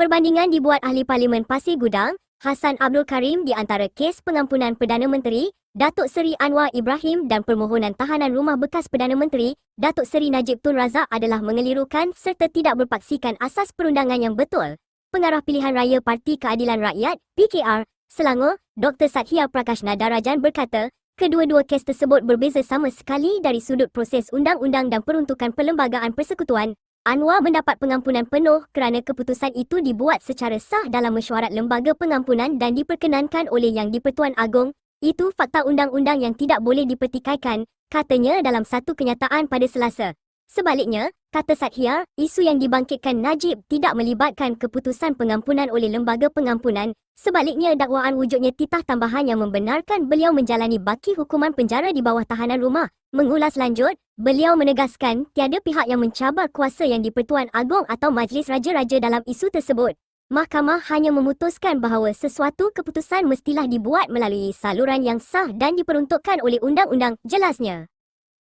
Perbandingan dibuat Ahli Parlimen Pasir Gudang, Hassan Abdul Karim di antara kes pengampunan Perdana Menteri, Datuk Seri Anwar Ibrahim dan permohonan tahanan rumah bekas Perdana Menteri, Datuk Seri Najib Tun Razak adalah mengelirukan serta tidak berpaksikan asas perundangan yang betul. Pengarah Pilihan Raya Parti Keadilan Rakyat, PKR, Selangor, Dr. Sathia Prakash Nadarajan berkata, kedua-dua kes tersebut berbeza sama sekali dari sudut proses undang-undang dan peruntukan Perlembagaan Persekutuan, Anwar mendapat pengampunan penuh kerana keputusan itu dibuat secara sah dalam mesyuarat lembaga pengampunan dan diperkenankan oleh Yang di-Pertuan Agong. Itu fakta undang-undang yang tidak boleh dipertikaikan, katanya dalam satu kenyataan pada Selasa. Sebaliknya, kata Sathia, isu yang dibangkitkan Najib tidak melibatkan keputusan pengampunan oleh lembaga pengampunan. Sebaliknya, dakwaan wujudnya titah tambahan yang membenarkan beliau menjalani baki hukuman penjara di bawah tahanan rumah. Mengulas lanjut, beliau menegaskan tiada pihak yang mencabar kuasa yang di-Pertuan Agong atau Majlis Raja-Raja dalam isu tersebut. Mahkamah hanya memutuskan bahawa sesuatu keputusan mestilah dibuat melalui saluran yang sah dan diperuntukkan oleh undang-undang, jelasnya.